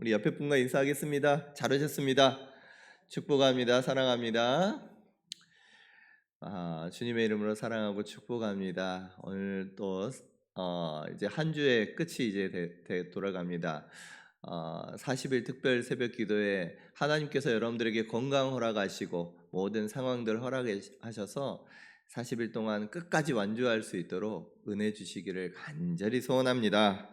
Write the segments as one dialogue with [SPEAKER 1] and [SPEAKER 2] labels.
[SPEAKER 1] 우리 옆에 분과 인사하겠습니다. 잘 오셨습니다. 축복합니다. 사랑합니다. 아, 주님의 이름으로 사랑하고 축복합니다. 오늘 또 어, 이제 한 주의 끝이 이제 되, 되, 돌아갑니다. 어, 40일 특별 새벽 기도에 하나님께서 여러분들에게 건강 허락하시고 모든 상황들 허락하셔서 40일 동안 끝까지 완주할 수 있도록 은혜 주시기를 간절히 소원합니다.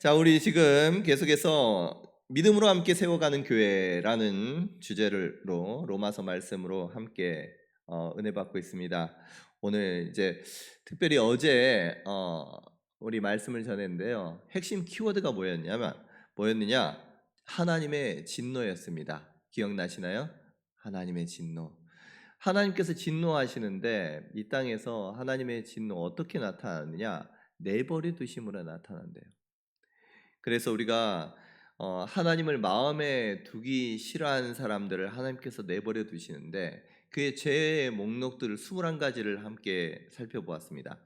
[SPEAKER 1] 자, 우리 지금 계속해서 믿음으로 함께 세워가는 교회라는 주제로 로마서 말씀으로 함께 어, 은혜 받고 있습니다. 오늘 이제 특별히 어제 어, 우리 말씀을 전했는데요. 핵심 키워드가 뭐였냐면 뭐였느냐? 하나님의 진노였습니다. 기억나시나요? 하나님의 진노. 하나님께서 진노하시는데 이 땅에서 하나님의 진노 어떻게 나타나느냐? 내버려 두심으로 나타난대요. 그래서 우리가 어, 하나님을 마음에 두기 싫어하는 사람들을 하나님께서 내버려 두시는데 그의 죄의 목록들을 21가지를 함께 살펴보았습니다.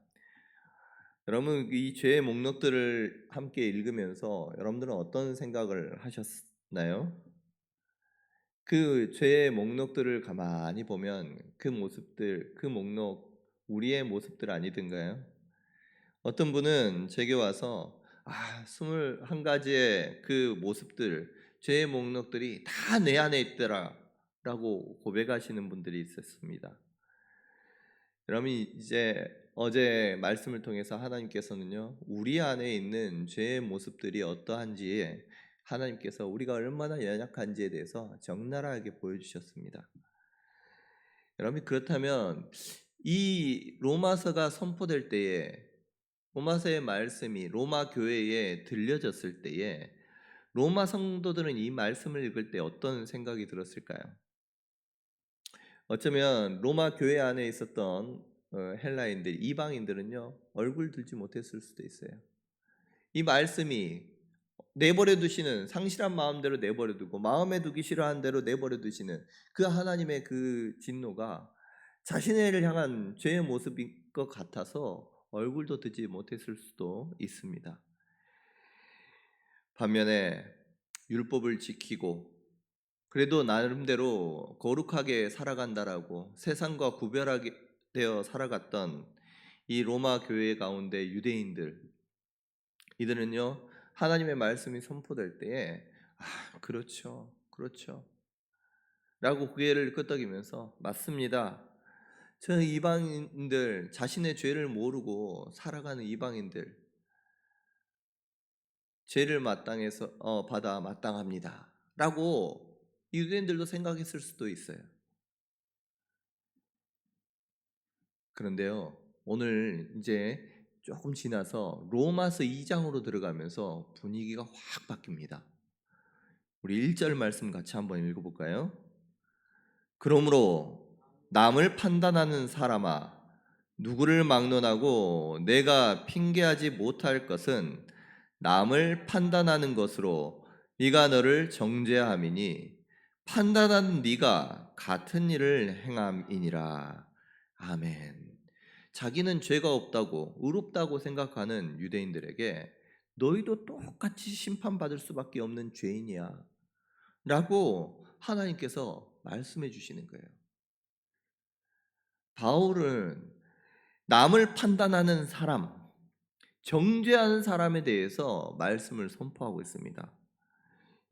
[SPEAKER 1] 여러분 이 죄의 목록들을 함께 읽으면서 여러분들은 어떤 생각을 하셨나요? 그 죄의 목록들을 가만히 보면 그 모습들, 그 목록 우리의 모습들 아니든가요? 어떤 분은 제게 와서 아, 21가지의 그 모습들, 죄의 목록들이 다 내 안에 있더라 라고 고백하시는 분들이 있었습니다. 여러분 이제 어제 말씀을 통해서 하나님께서는요 우리 안에 있는 죄의 모습들이 어떠한지 하나님께서 우리가 얼마나 연약한지에 대해서 적나라하게 보여주셨습니다. 여러분 그렇다면 이 로마서가 선포될 때에 로마서의 말씀이 로마 교회에 들려졌을 때에 로마 성도들은 이 말씀을 읽을 때 어떤 생각이 들었을까요? 어쩌면 로마 교회 안에 있었던 어, 헬라인들, 이방인들은요 얼굴 들지 못했을 수도 있어요. 이 말씀이 내버려 두시는 상실한 마음대로 내버려 두고 마음에 두기 싫어한 대로 내버려 두시는 그 하나님의 그 진노가 자신을 향한 죄의 모습인 것 같아서 얼굴도 듣지 못했을 수도 있습니다. 반면에 율법을 지키고 그래도 나름대로 거룩하게 살아간다라고 세상과 구별하게 되어 살아갔던 이 로마 교회 가운데 유대인들 이들은요 하나님의 말씀이 선포될 때에 아 그렇죠 그렇죠 라고 고개를 끄덕이면서 맞습니다 저는 이방인들 자신의 죄를 모르고 살아가는 이방인들 죄를 마땅해서 어, 받아 마땅합니다 라고 유대인들도 생각했을 수도 있어요. 그런데요, 오늘 이제 조금 지나서 로마서 2장으로 들어가면서 분위기가 확 바뀝니다. 우리 1절 말씀 같이 한번 읽어볼까요? 그러므로 남을 판단하는 사람아, 누구를 막론하고 내가 핑계하지 못할 것은 남을 판단하는 것으로 네가 너를 정죄함이니 판단한 네가 같은 일을 행함이니라. 아멘. 자기는 죄가 없다고 의롭다고 생각하는 유대인들에게 너희도 똑같이 심판받을 수밖에 없는 죄인이야. 라고 하나님께서 말씀해 주시는 거예요. 바울은 남을 판단하는 사람, 정죄하는 사람에 대해서 말씀을 선포하고 있습니다.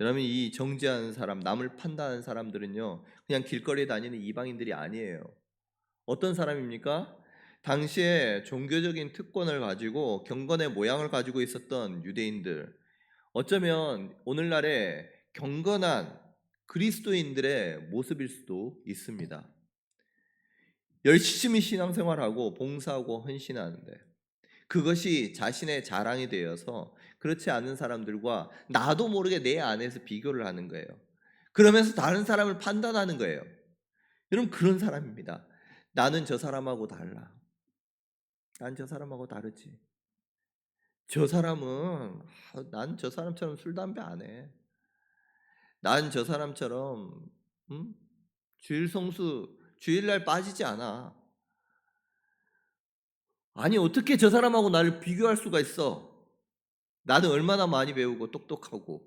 [SPEAKER 1] 여러분 이 정죄하는 사람, 남을 판단하는 사람들은요, 그냥 길거리에 다니는 이방인들이 아니에요. 어떤 사람입니까? 당시에 종교적인 특권을 가지고 경건의 모양을 가지고 있었던 유대인들. 어쩌면 오늘날의 경건한 그리스도인들의 모습일 수도 있습니다. 열심히 신앙생활하고 봉사하고 헌신하는데 그것이 자신의 자랑이 되어서 그렇지 않은 사람들과 나도 모르게 내 안에서 비교를 하는 거예요. 그러면서 다른 사람을 판단하는 거예요. 여러분 그런 사람입니다. 나는 저 사람하고 달라. 난 저 사람하고 다르지. 저 사람은 난 저 사람처럼 술 담배 안 해. 난 저 사람처럼 음? 주일 성수 주일날 빠지지 않아. 아니 어떻게 저 사람하고 나를 비교할 수가 있어? 나는 얼마나 많이 배우고 똑똑하고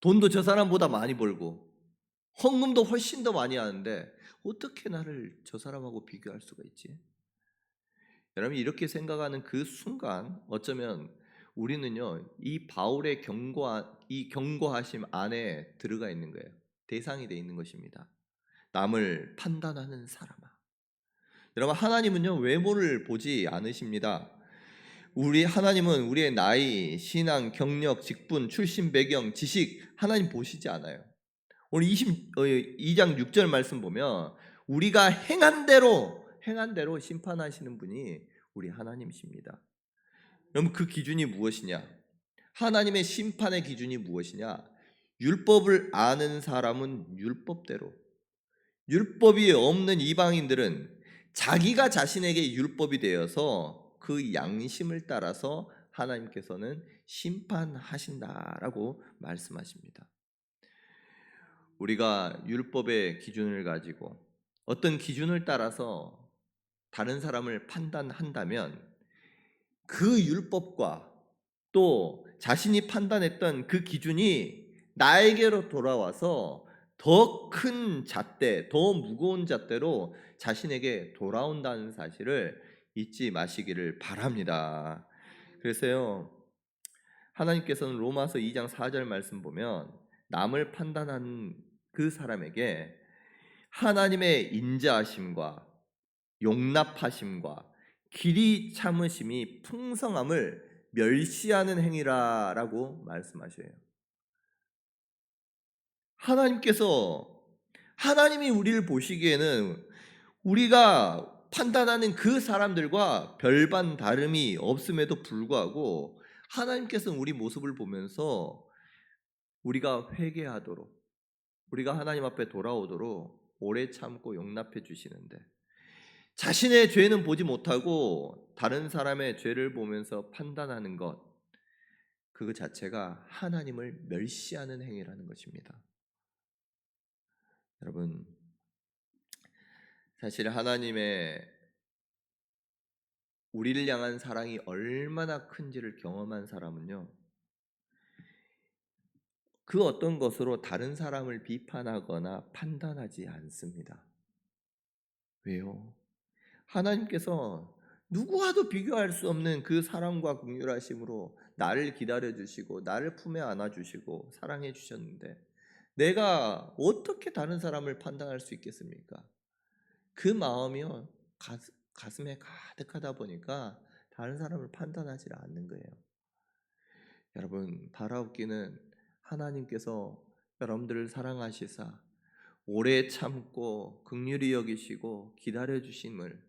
[SPEAKER 1] 돈도 저 사람보다 많이 벌고 헌금도 훨씬 더 많이 하는데 어떻게 나를 저 사람하고 비교할 수가 있지? 여러분 이렇게 생각하는 그 순간 어쩌면 우리는요 이 바울의 경고 이 경고하심 안에 들어가 있는 거예요. 대상이 돼 있는 것입니다. 남을 판단하는 사람아. 여러분 하나님은요 외모를 보지 않으십니다. 우리 하나님은 우리의 나이, 신앙, 경력, 직분, 출신 배경, 지식 하나님 보시지 않아요. 오늘 20, 2장 6절 말씀 보면 우리가 행한 대로 행한 대로 심판하시는 분이 우리 하나님이십니다. 그럼 그 기준이 무엇이냐? 하나님의 심판의 기준이 무엇이냐? 율법을 아는 사람은 율법대로 율법이 없는 이방인들은 자기가 자신에게 율법이 되어서 그 양심을 따라서 하나님께서는 심판하신다라고 말씀하십니다. 우리가 율법의 기준을 가지고 어떤 기준을 따라서 다른 사람을 판단한다면 그 율법과 또 자신이 판단했던 그 기준이 나에게로 돌아와서 더 큰 잣대, 더 무거운 잣대로 자신에게 돌아온다는 사실을 잊지 마시기를 바랍니다. 그래서요, 하나님께서는 로마서 2장 4절 말씀 보면 남을 판단한 그 사람에게 하나님의 인자하심과 용납하심과 길이 참으심이 풍성함을 멸시하는 행위라라고 말씀하셔요. 하나님께서 하나님이 우리를 보시기에는 우리가 판단하는 그 사람들과 별반 다름이 없음에도 불구하고 하나님께서는 우리 모습을 보면서 우리가 회개하도록 우리가 하나님 앞에 돌아오도록 오래 참고 용납해 주시는데 자신의 죄는 보지 못하고 다른 사람의 죄를 보면서 판단하는 것 그거 자체가 하나님을 멸시하는 행위라는 것입니다. 여러분 사실 하나님의 우리를 향한 사랑이 얼마나 큰지를 경험한 사람은요. 그 어떤 것으로 다른 사람을 비판하거나 판단하지 않습니다. 왜요? 하나님께서 누구와도 비교할 수 없는 그 사랑과 긍휼하심으로 나를 기다려 주시고 나를 품에 안아 주시고 사랑해 주셨는데 내가 어떻게 다른 사람을 판단할 수 있겠습니까? 그 마음이요 가슴, 에 가득하다 보니까 다른 사람을 판단하지 않는 거예요. 여러분 바라옵기는 하나님께서 여러분들을 사랑하시사 오래 참고 극률이 여기시고 기다려 주심을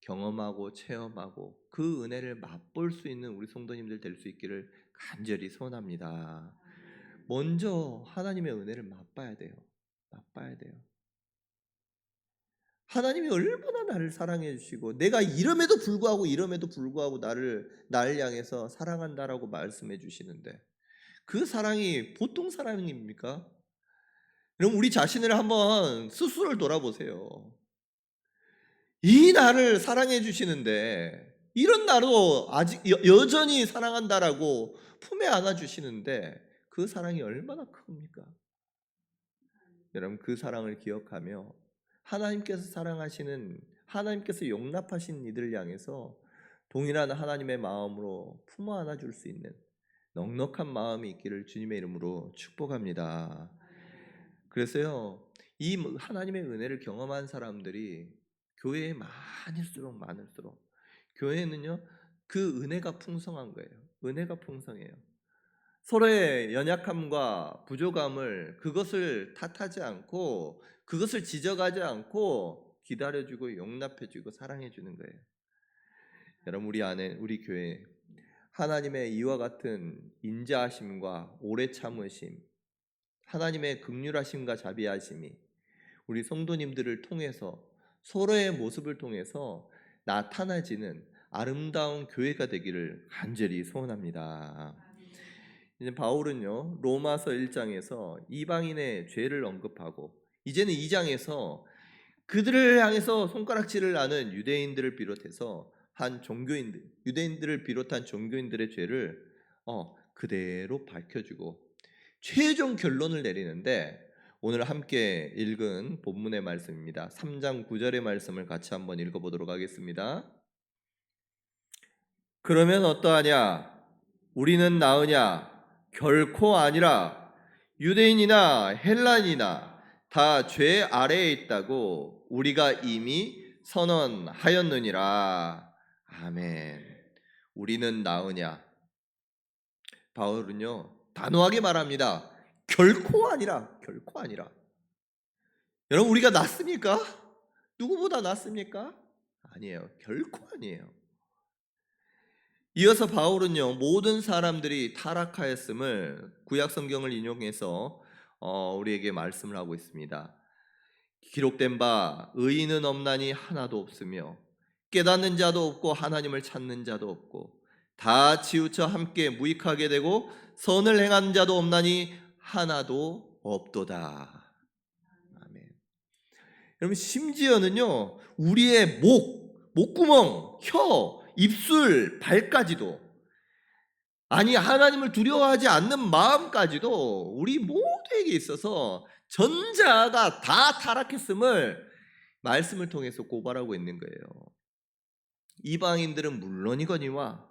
[SPEAKER 1] 경험하고 체험하고 그 은혜를 맛볼 수 있는 우리 성도님들 될 수 있기를 간절히 소원합니다. 먼저 하나님의 은혜를 맛봐야 돼요. 맛봐야 돼요. 하나님이 얼마나 나를 사랑해 주시고 내가 이름에도 불구하고 이름에도 불구하고 나를 나를 향해서 사랑한다라고 말씀해 주시는데 그 사랑이 보통 사랑입니까? 그럼 우리 자신을 한번 스스로를 돌아보세요. 이 나를 사랑해 주시는데 이런 나로 아직 여, 전히 사랑한다라고 품에 안아 주시는데 그 사랑이 얼마나 큽니까? 여러분 그 사랑을 기억하며 하나님께서 사랑하시는 하나님께서 용납하신 이들을 향해서 동일한 하나님의 마음으로 품어 안아 줄 수 있는 넉넉한 마음이 있기를 주님의 이름으로 축복합니다. 그래서요, 이 하나님의 은혜를 경험한 사람들이 교회에 많을수록 많을수록 교회는요, 그 은혜가 풍성한 거예요. 은혜가 풍성해요. 서로의 연약함과 부족함을 그것을 탓하지 않고 그것을 지적하지 않고 기다려주고 용납해주고 사랑해주는 거예요. 여러분 우리 안에 우리 교회 하나님의 이와 같은 인자하심과 오래 참으심, 하나님의 극률하심과 자비하심이 우리 성도님들을 통해서 서로의 모습을 통해서 나타나지는 아름다운 교회가 되기를 간절히 소원합니다. 이제 바울은요 로마서 1장에서 이방인의 죄를 언급하고 이제는 2장에서 그들을 향해서 손가락질을 하는 유대인들을 비롯해서 한 종교인들 유대인들을 비롯한 종교인들의 죄를 어, 그대로 밝혀주고 최종 결론을 내리는데 오늘 함께 읽은 본문의 말씀입니다. 3장 9절의 말씀을 같이 한번 읽어보도록 하겠습니다. 그러면 어떠하냐? 우리는 나으냐? 결코 아니라 유대인이나 헬란이나 다 죄 아래에 있다고 우리가 이미 선언하였느니라. 아멘. 우리는 나으냐? 바울은요 단호하게 말합니다. 결코 아니라, 결코 아니라. 여러분 우리가 낫습니까? 누구보다 낫습니까? 아니에요. 결코 아니에요. 이어서 바울은요 모든 사람들이 타락하였음을 구약 성경을 인용해서 어, 우리에게 말씀을 하고 있습니다. 기록된 바 의인은 없나니 하나도 없으며 깨닫는 자도 없고 하나님을 찾는 자도 없고 다 치우쳐 함께 무익하게 되고 선을 행하는 자도 없나니 하나도 없도다. 아멘. 여러분 심지어는요 우리의 목, 목구멍, 혀, 입술, 발까지도 아니 하나님을 두려워하지 않는 마음까지도 우리 모두에게 있어서 전자가 다 타락했음을 말씀을 통해서 고발하고 있는 거예요. 이방인들은 물론이거니와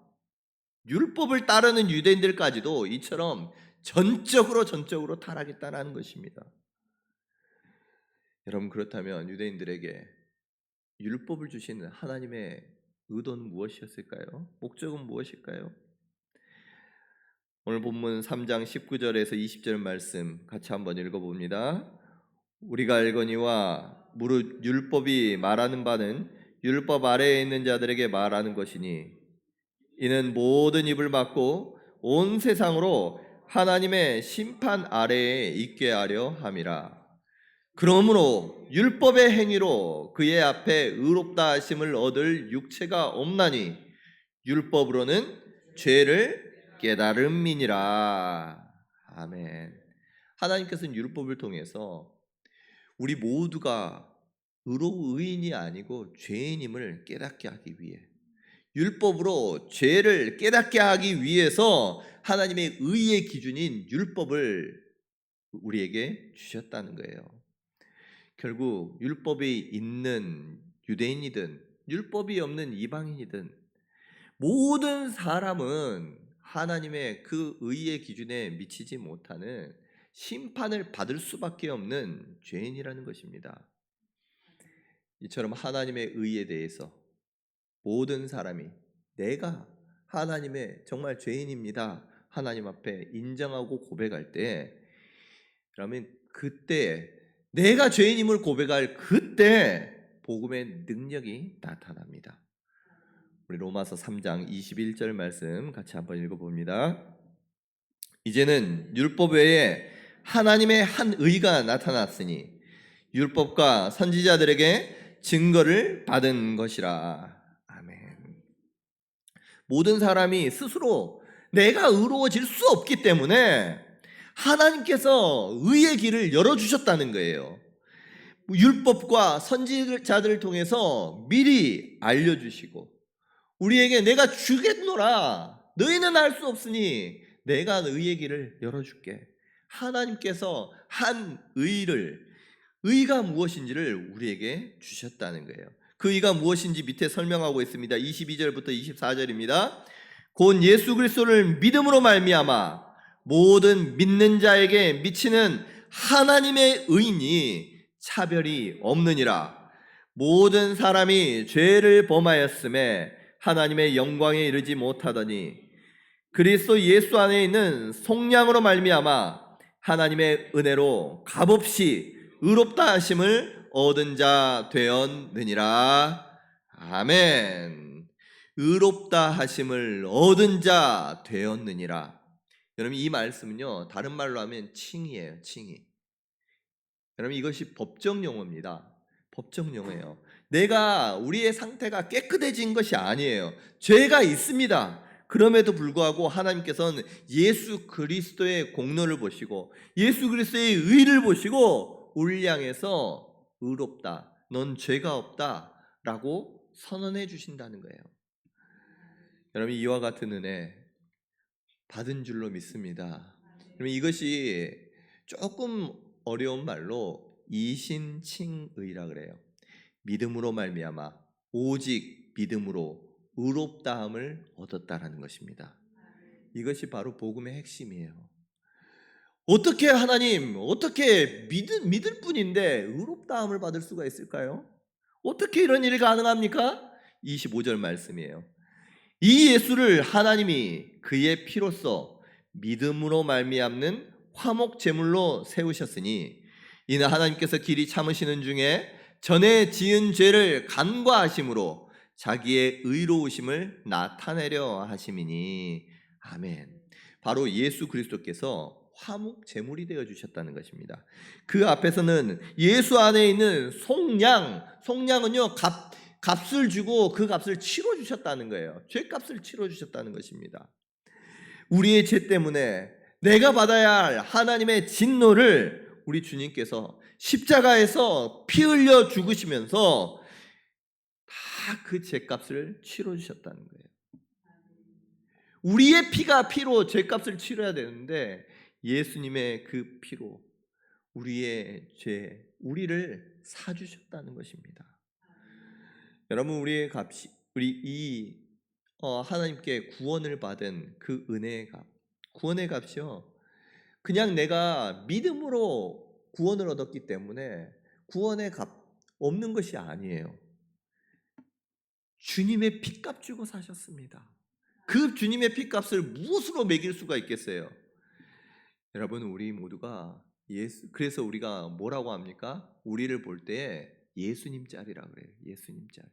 [SPEAKER 1] 율법을 따르는 유대인들까지도 이처럼 전적으로 전적으로 타락했다는 것입니다. 여러분 그렇다면 유대인들에게 율법을 주시는 하나님의 의도는 무엇이었을까요? 목적은 무엇일까요? 오늘 본문 3장 19절에서 20절 말씀 같이 한번 읽어봅니다. 우리가 알거니와 무릇 율법이 말하는 바는 율법 아래에 있는 자들에게 말하는 것이니 이는 모든 입을 막고 온 세상으로 하나님의 심판 아래에 있게 하려 함이라. 그러므로 율법의 행위로 그의 앞에 의롭다 하심을 얻을 육체가 없나니 율법으로는 죄를 깨달음이니라. 아멘. 하나님께서는 율법을 통해서 우리 모두가 의로 의인이 아니고 죄인임을 깨닫게 하기 위해 율법으로 죄를 깨닫게 하기 위해서 하나님의 의의 기준인 율법을 우리에게 주셨다는 거예요. 결국 율법이 있는 유대인이든 율법이 없는 이방인이든 모든 사람은 하나님의 그 의의 기준에 미치지 못하는 심판을 받을 수밖에 없는 죄인이라는 것입니다. 이처럼 하나님의 의에 대해서 모든 사람이 내가 하나님의 정말 죄인입니다. 하나님 앞에 인정하고 고백할 때 그러면 그때 내가 죄인임을 고백할 그때 복음의 능력이 나타납니다. 우리 로마서 3장 21절 말씀 같이 한번 읽어봅니다. 이제는 율법 외에 하나님의 한 의가 나타났으니 율법과 선지자들에게 증거를 받은 것이라. 아멘. 모든 사람이 스스로 내가 의로워질 수 없기 때문에 하나님께서 의의 길을 열어주셨다는 거예요. 율법과 선지자들을 통해서 미리 알려주시고 우리에게 내가 주겠노라 너희는 알 수 없으니 내가 의의 길을 열어줄게. 하나님께서 한 의를 의가 무엇인지를 우리에게 주셨다는 거예요. 그 의가 무엇인지 밑에 설명하고 있습니다. 22절부터 24절입니다. 곧 예수 그리스도를 믿음으로 말미암아 모든 믿는 자에게 미치는 하나님의 의인이 차별이 없느니라. 모든 사람이 죄를 범하였음에 하나님의 영광에 이르지 못하더니 그리스도 예수 안에 있는 속량으로 말미암아 하나님의 은혜로 값없이 의롭다 하심을 얻은 자 되었느니라. 아멘. 의롭다 하심을 얻은 자 되었느니라 여러분 이 말씀은요 다른 말로 하면 칭이에요 칭이 여러분 이것이 법정 용어입니다 법정 용어예요 내가 우리의 상태가 깨끗해진 것이 아니에요. 죄가 있습니다. 그럼에도 불구하고 하나님께서는 예수 그리스도의 공로를 보시고 예수 그리스도의 의를 보시고 우리를 향해서 의롭다. 넌 죄가 없다 라고 선언해 주신다는 거예요. 여러분 이와 같은 은혜 받은 줄로 믿습니다. 그러면 이것이 조금 어려운 말로 이신칭의라 그래요. 믿음으로 말미암아 오직 믿음으로 의롭다함을 얻었다라는 것입니다. 이것이 바로 복음의 핵심이에요. 어떻게 하나님, 어떻게 믿을, 믿을 뿐인데 의롭다함을 받을 수가 있을까요? 어떻게 이런 일이 가능합니까? 25절 말씀이에요. 이 예수를 하나님이 그의 피로써 믿음으로 말미암는 화목 제물로 세우셨으니 이는 하나님께서 길이 참으시는 중에 전에 지은 죄를 간과하심으로 자기의 의로우심을 나타내려 하심이니 아멘. 바로 예수 그리스도께서 화목 제물이 되어 주셨다는 것입니다. 그 앞에서는 예수 안에 있는 속량, 속량은요 값 값을 주고 그 값을 치러 주셨다는 거예요. 죄값을 치러 주셨다는 것입니다. 우리의 죄 때문에 내가 받아야 할 하나님의 진노를 우리 주님께서 십자가에서 피 흘려 죽으시면서 다 그 죄값을 치러 주셨다는 거예요. 우리의 피가 피로 죄값을 치러야 되는데 예수님의 그 피로 우리의 죄, 우리를 사주셨다는 것입니다. 여러분 우리의 값이 우리 이 어, 하나님께 구원을 받은 그 은혜의 값, 구원의 값이요. 그냥 내가 믿음으로 구원을 얻었기 때문에 구원의 값 없는 것이 아니에요. 주님의 피값 주고 사셨습니다. 그 주님의 피값을 무엇으로 매길 수가 있겠어요? 여러분 우리 모두가 예수 그래서 우리가 뭐라고 합니까? 우리를 볼 때 예수님 짤이라 그래요. 예수님 짤.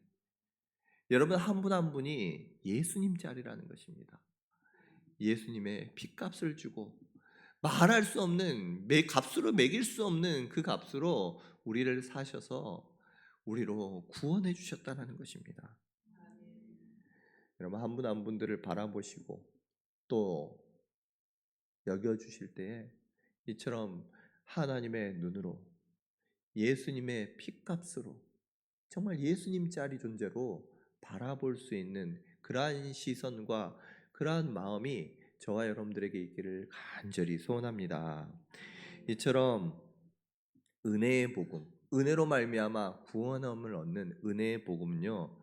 [SPEAKER 1] 여러분 한 분한 분이 예수님 짤이라는 것입니다. 예수님의 피값을 주고 말할 수 없는 매 값으로 매길 수 없는 그 값으로 우리를 사셔서 우리로 구원해 주셨다는 것입니다. 여러분 한 분 한 분들을 바라보시고 또 여겨 주실 때에 이처럼 하나님의 눈으로 예수님의 피값으로 정말 예수님 짤이 존재로 바라볼 수 있는 그러한 시선과 그러한 마음이 저와 여러분들에게 있기를 간절히 소원합니다. 이처럼 은혜의 복음, 은혜로 말미암아 구원함을 얻는 은혜의 복음요.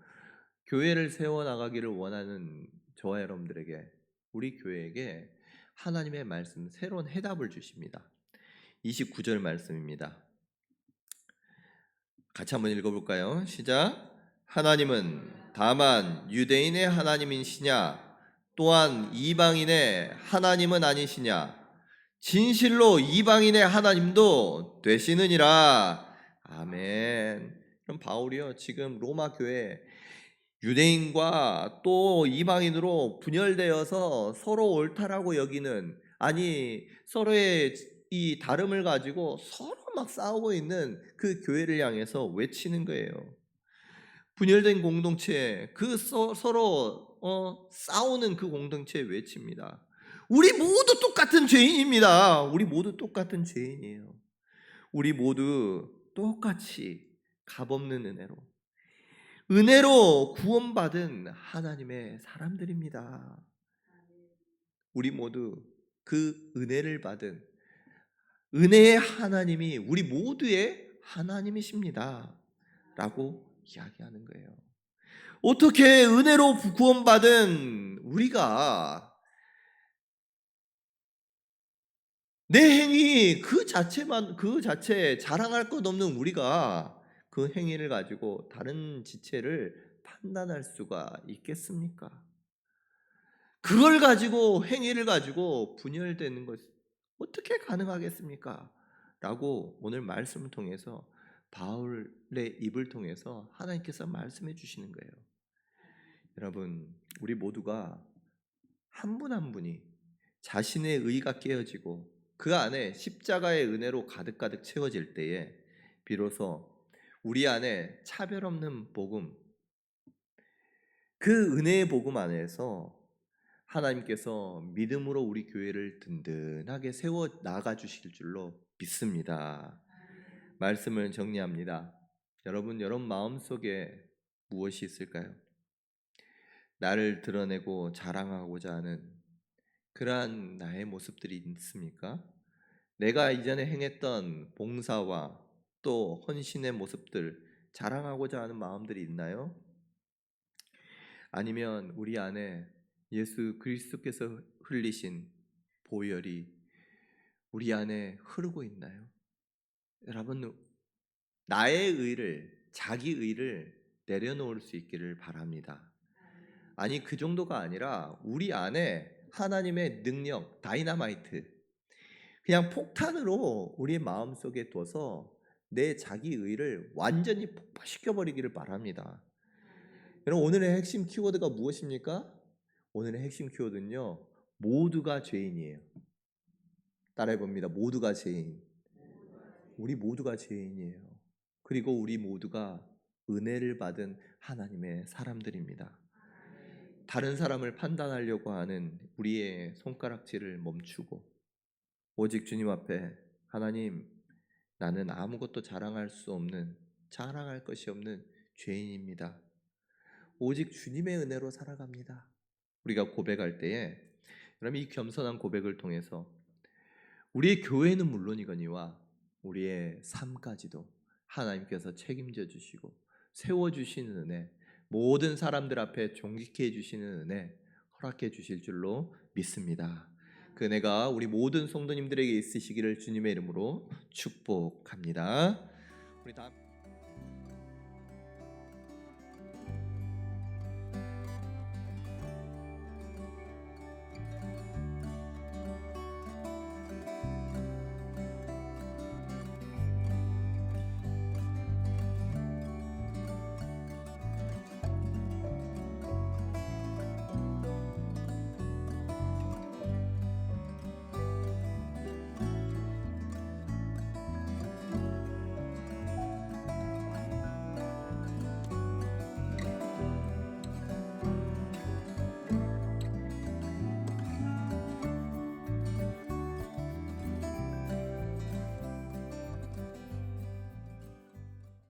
[SPEAKER 1] 교회를 세워 나가기를 원하는 저와 여러분들에게 우리 교회에게 하나님의 말씀 새로운 해답을 주십니다. 29절 말씀입니다. 같이 한번 읽어볼까요? 시작. 하나님은 다만 유대인의 하나님이시냐? 또한 이방인의 하나님은 아니시냐? 진실로 이방인의 하나님도 되시느니라. 아멘. 그럼 바울이요 지금 로마 교회 유대인과 또 이방인으로 분열되어서 서로 옳다라고 여기는 아니 서로의 이 다름을 가지고 서로 막 싸우고 있는 그 교회를 향해서 외치는 거예요. 분열된 공동체 그 서, 로 어, 싸우는 그 공동체에 외칩니다. 우리 모두 똑같은 죄인입니다. 우리 모두 똑같은 죄인이에요. 우리 모두 똑같이 값없는 은혜로 은혜로 구원받은 하나님의 사람들입니다. 우리 모두 그 은혜를 받은 은혜의 하나님이 우리 모두의 하나님이십니다. 라고 이야기하는 거예요. 어떻게 은혜로 구원받은 우리가 내 행위 그 자체만 그 자체 자랑할 것 없는 우리가 그 행위를 가지고 다른 지체를 판단할 수가 있겠습니까? 그걸 가지고 행위를 가지고 분열되는 것 어떻게 가능하겠습니까? 라고 오늘 말씀을 통해서 바울의 입을 통해서 하나님께서 말씀해 주시는 거예요. 여러분, 우리 모두가 한분한 분이 자신의 의가 깨어지고 그 안에 십자가의 은혜로 가득가득 채워질 때에 비로소 우리 안에 차별 없는 복음, 그 은혜의 복음 안에서 하나님께서 믿음으로 우리 교회를 든든하게 세워 나가 주실 줄로 믿습니다. 말씀을 정리합니다. 여러분, 여러분 마음속에 무엇이 있을까요? 나를 드러내고 자랑하고자 하는 그러한 나의 모습들이 있습니까? 내가 이전에 행했던 봉사와 또 헌신의 모습들 자랑하고자 하는 마음들이 있나요? 아니면 우리 안에 예수 그리스도께서 흘리신 보혈이 우리 안에 흐르고 있나요? 여러분 나의 의를 자기 의를 내려놓을 수 있기를 바랍니다. 아니 그 정도가 아니라 우리 안에 하나님의 능력 다이나마이트 그냥 폭탄으로 우리 마음 속에 둬서 내 자기 의를 완전히 폭파시켜 버리기를 바랍니다. 여러분 오늘의 핵심 키워드가 무엇입니까? 오늘의 핵심 키워드는요. 모두가 죄인이에요. 따라해 봅니다. 모두가 죄인. 우리 모두가 죄인이에요. 그리고 우리 모두가 은혜를 받은 하나님의 사람들입니다. 다른 사람을 판단하려고 하는 우리의 손가락질을 멈추고 오직 주님 앞에 하나님 나는 아무것도 자랑할 수 없는 자랑할 것이 없는 죄인입니다. 오직 주님의 은혜로 살아갑니다. 우리가 고백할 때에 그럼 이 겸손한 고백을 통해서 우리의 교회는 물론이거니와 우리의 삶까지도 하나님께서 책임져 주시고 세워 주시는 은혜 모든 사람들 앞에 존귀케 해 주시는 은혜 허락해 주실 줄로 믿습니다. 그 은혜가 우리 모든 성도님들에게 있으시기를 주님의 이름으로 축복합니다. 우리 다음